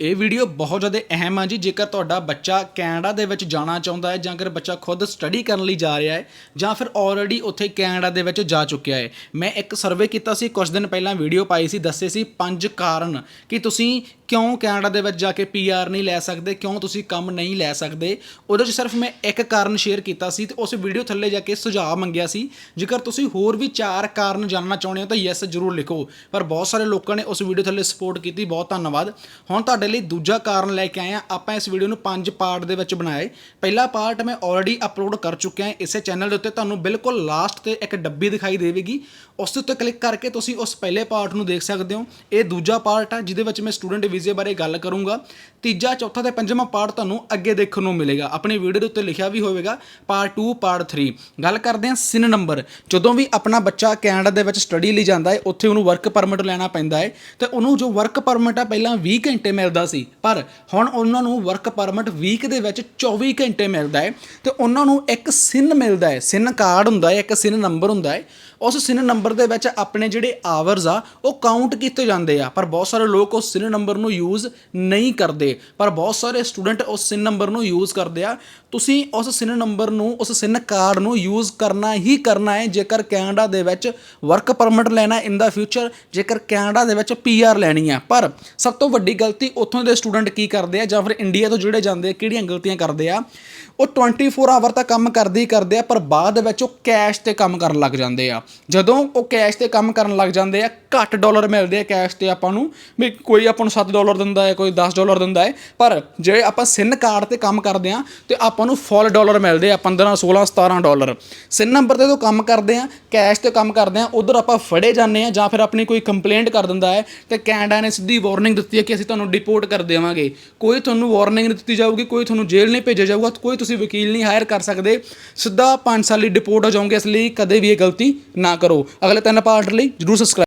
ਇਹ ਵੀਡੀਓ ਬਹੁਤ ਜ਼ਿਆਦਾ ਅਹਿਮ ਆ ਜੀ। ਜੇਕਰ ਤੁਹਾਡਾ ਬੱਚਾ ਕੈਨੇਡਾ ਦੇ ਵਿੱਚ ਜਾਣਾ ਚਾਹੁੰਦਾ ਹੈ ਜਾਂ ਅਗਰ ਬੱਚਾ ਖੁਦ ਸਟੱਡੀ ਕਰਨ ਲਈ ਜਾ ਰਿਹਾ ਹੈ ਜਾਂ ਫਿਰ ਆਲਰੇਡੀ ਉੱਥੇ ਕੈਨੇਡਾ ਦੇ ਵਿੱਚ ਜਾ ਚੁੱਕਿਆ ਹੈ। ਮੈਂ ਇੱਕ ਸਰਵੇ ਕੀਤਾ ਸੀ ਕੁਝ ਦਿਨ ਪਹਿਲਾਂ ਵੀਡੀਓ ਪਾਈ ਸੀ, ਦੱਸੇ ਸੀ ਪੰਜ ਕਾਰਨ ਕਿ ਤੁਸੀਂ ਕਿਉਂ ਕੈਨੇਡਾ ਦੇ ਵਿੱਚ ਜਾ ਕੇ ਪੀਆਰ ਨਹੀਂ ਲੈ ਸਕਦੇ, ਕਿਉਂ ਤੁਸੀਂ ਕੰਮ ਨਹੀਂ ਲੈ ਸਕਦੇ। ਉਹਦੇ 'ਚ ਸਿਰਫ ਮੈਂ ਇੱਕ ਕਾਰਨ ਸ਼ੇਅਰ ਕੀਤਾ ਸੀ ਤੇ ਉਸ ਵੀਡੀਓ ਥੱਲੇ ਜਾ ਕੇ ਸੁਝਾਅ ਮੰਗਿਆ ਸੀ। ਜੇਕਰ ਤੁਸੀਂ ਹੋਰ ਵੀ ਚਾਰ ਕਾਰਨ ਜਾਣਨਾ ਚਾਹੁੰਦੇ ਹੋ ਤਾਂ ਯੈਸ ਜ਼ਰੂਰ ਲਿਖੋ। ਪਰ ਬਹੁਤ ਸਾਰੇ ਲੋਕਾਂ ਨੇ ਉਸ ਵੀਡੀਓ ਥੱਲੇ ਸਪੋਰਟ ਕੀਤੀ, ਬਹੁਤ ਧੰਨਵਾਦ। ਹੁਣ ਤੁਹਾਡੇ ਲਈ ਦੂਜਾ ਕਾਰਨ ਲੈ ਕੇ ਆਏ ਆ ਆਪਾਂ ਇਸ ਵੀਡੀਓ ਨੂੰ ਪੰਜ ਪਾਰਟ ਦੇ ਵਿੱਚ ਬਣਾਏ ਪਹਿਲਾ ਪਾਰਟ ਮੈਂ ਆਲਰੇਡੀ ਅਪਲੋਡ ਕਰ ਚੁੱਕਿਆ ਹਾਂ ਇਸੇ ਚੈਨਲ ਦੇ ਉੱਤੇ। ਤੁਹਾਨੂੰ ਬਿਲਕੁਲ ਲਾਸਟ ਤੇ ਇੱਕ ਡੱਬੀ ਦਿਖਾਈ ਦੇਵੇਗੀ। ਉਸ ਉੱਤੇ ਕਲਿੱਕ ਕਰਕੇ ਤੁਸੀਂ ਉਸ ਪਹਿਲੇ ਪਾਰਟ ਨੂੰ ਦੇਖ ਸਕਦੇ ਹੋ। ਇਹ ਦੂਜਾ ਪਾਰਟ ਆ, ਜਿਹਦੇ ਵਿੱਚ ਮੈਂ ਸਟੂਡੈਂਟ ਵੀਜ਼ੇ ਬਾਰੇ ਗੱਲ ਕਰੂੰਗਾ। ਤੀਜਾ, ਚੌਥਾ ਤੇ ਪੰਜਵਾਂ ਪਾਰਟ ਤੁਹਾਨੂੰ ਅੱਗੇ ਦੇਖਣ ਨੂੰ ਮਿਲੇਗਾ। ਆਪਣੀ ਵੀਡੀਓ ਦੇ ਉੱਤੇ ਲਿਖਿਆ ਵੀ ਹੋਵੇਗਾ ਪਾਰਟ 2 ਪਾਰਟ 3 ਗੱਲ ਕਰਦੇ ਹਾਂ ਸਿਨ ਨੰਬਰ ਜਦੋਂ ਵੀ ਆਪਣਾ ਬੱਚਾ ਕੈਨੇਡਾ ਦੇ ਵਿੱਚ ਸਟੱਡੀ ਲਈ ਜਾਂਦਾ ਹੈ, ਉੱਥੇ ਉਹਨੂੰ ਵਰਕ ਪਰਮਿਟ ਲੈਣਾ ਪੈਂਦਾ ਹੈ। ਤੇ ਉਹਨੂੰ ਜੋ ਵਰਕ ਪਰਮਿਟ ਆ, ਪਹਿਲਾਂ 20 ਘੰਟੇ ਮਿਲਦਾ ਸੀ। ਪਰ ਹੁਣ ਉਹਨਾਂ ਨੂੰ ਵਰਕ ਪਰਮਿਟ ਵੀਕ ਦੇ ਵਿੱਚ 24 ਘੰਟੇ ਮਿਲਦਾ ਹੈ ਤੇ ਉਹਨਾਂ ਨੂੰ ਇੱਕ ਸਿਨ ਮਿਲਦਾ ਹੈ। ਸਿਨ ਕਾਰਡ ਹੁੰਦਾ ਹੈ, ਇੱਕ ਸਿਨ ਨੰਬਰ ਹੁੰਦਾ ਹੈ। ਉਸ ਸਿਨ ਨੰਬਰ ਦੇ ਵਿੱਚ ਆਪਣੇ ਜਿਹੜੇ ਆਵਰਸ ਆ, ਉਹ ਕਾਊਂਟ ਕੀਤੇ ਜਾਂਦੇ ਆ। ਪਰ ਬਹੁਤ ਸਾਰੇ ਲੋਕ ਉਸ ਸਿਨ ਨੰਬਰ ਨੂੰ ਯੂਜ਼ ਨਹੀਂ ਕਰਦੇ। ਪਰ ਬਹੁਤ ਸਾਰੇ ਸਟੂਡੈਂਟ ਉਸ ਸਿਨ ਨੰਬਰ ਨੂੰ ਯੂਜ਼ ਕਰਦੇ ਆ। ਤੁਸੀਂ ਉਸ ਸਿਨ ਨੰਬਰ ਨੂੰ, ਉਸ ਸਿਨ ਕਾਰਡ ਨੂੰ ਯੂਜ਼ ਕਰਨਾ ਹੀ ਕਰਨਾ ਹੈ। ਜੇਕਰ ਕੈਨੇਡਾ ਦੇ ਵਿੱਚ ਵਰਕ ਪਰਮਿਟ ਲੈਣਾ ਇਨ ਦਾ ਫਿਊਚਰ ਜੇਕਰ ਕੈਨੇਡਾ ਦੇ ਵਿੱਚ ਪੀਆਰ ਲੈਣੀ ਆ ਪਰ ਸਭ ਤੋਂ ਵੱਡੀ ਗਲਤੀ ਉੱਥੋਂ ਦੇ ਸਟੂਡੈਂਟ ਕੀ ਕਰਦੇ ਆ, ਜਾਂ ਫਿਰ ਇੰਡੀਆ ਤੋਂ ਜਿਹੜੇ ਜਾਂਦੇ ਆ, ਕਿਹੜੀਆਂ ਗਲਤੀਆਂ ਕਰਦੇ ਆ, ਉਹ 24 ਆਵਰ ਤਾਂ ਕੰਮ ਕਰਦੇ ਹੀ ਕਰਦੇ ਆ, ਪਰ ਬਾਅਦ ਵਿੱਚ ਉਹ ਕੈਸ਼ ਤੇ ਕੰਮ ਕਰਨ ਲੱਗ ਜਾਂਦੇ ਆ। ਜਦੋਂ ਉਹ ਕੈਸ਼ ਤੇ ਕੰਮ ਕਰਨ ਲੱਗ ਜਾਂਦੇ ਆ, ਘੱਟ ਡਾਲਰ ਮਿਲਦੇ ਆ ਕੈਸ਼ ਤੇ ਆਪਾਂ ਨੂੰ, ਵੀ ਕੋਈ ਆਪਾਂ ਨੂੰ 7 ਡਾਲਰ ਦਿੰਦਾ ਹੈ, ਕੋਈ 10 ਡਾਲਰ ਦਿੰਦਾ ਹੈ, ਪਰ ਜੇ ਆਪਾਂ ਸਿਨ ਕਾਰਡ ਤੇ ਕੰਮ ਕਰਦੇ ਆ ਤੇ ਆਪਾਂ ਨੂੰ ਫੁੱਲ ਡਾਲਰ ਮਿਲਦੇ ਆ 15 16 17 ਡਾਲਰ ਸਿਨ ਨੰਬਰ ਤੇ ਤੋਂ ਕੰਮ ਕਰਦੇ ਆ ਕੈਸ਼ ਤੇ ਕੰਮ ਕਰਦੇ ਆ ਉਧਰ ਆਪਾਂ ਫੜੇ ਜਾਂਦੇ ਆ ਜਾਂ ਫਿਰ ਆਪਣੀ ਕੋਈ ਕੰਪਲੇਂਟ ਕਰ ਦਿੰਦਾ ਹੈ ਤੇ ਕੈਨੇਡਾ ਨੇ ਸਿੱਧੀ ਵਾਰਨਿੰਗ ਦਿੱਤੀ ਹੈ ਕਿ ਅਸੀਂ ਤੁਹਾਨੂੰ ਡਿਪੋਰਟ ਕਰ ਦੇਵਾਂਗੇ। ਕੋਈ ਤੁਹਾਨੂੰ ਵਾਰਨਿੰਗ ਨਹੀਂ ਦਿੱਤੀ ਜਾਊਗੀ, ਕੋਈ ਤੁਹਾਨੂੰ ਜੇਲ੍ਹ ਨਹੀਂ ਭੇਜਿਆ ਜਾਊਗਾ, ਕੋਈ ਤੁਸੀਂ ਵਕੀਲ ਨਹੀਂ ਹਾਇਰ ਕਰ ਸਕਦੇ। ਸਿੱਧਾ 5 ਸਾਲ ਲਈ ਡਿਪੋਰਟ ਹੋ ਜਾਓਗੇ, ਇਸ ਲਈ ਕਦੇ ਵੀ ਇਹ ਗਲਤੀ ਨਾ ਕਰੋ। ਅਗਲੇ ਤਿੰਨ ਪਾਰਟ ਲਈ ਜਰੂਰ ਸਬਸਕ੍ਰਾਈਬ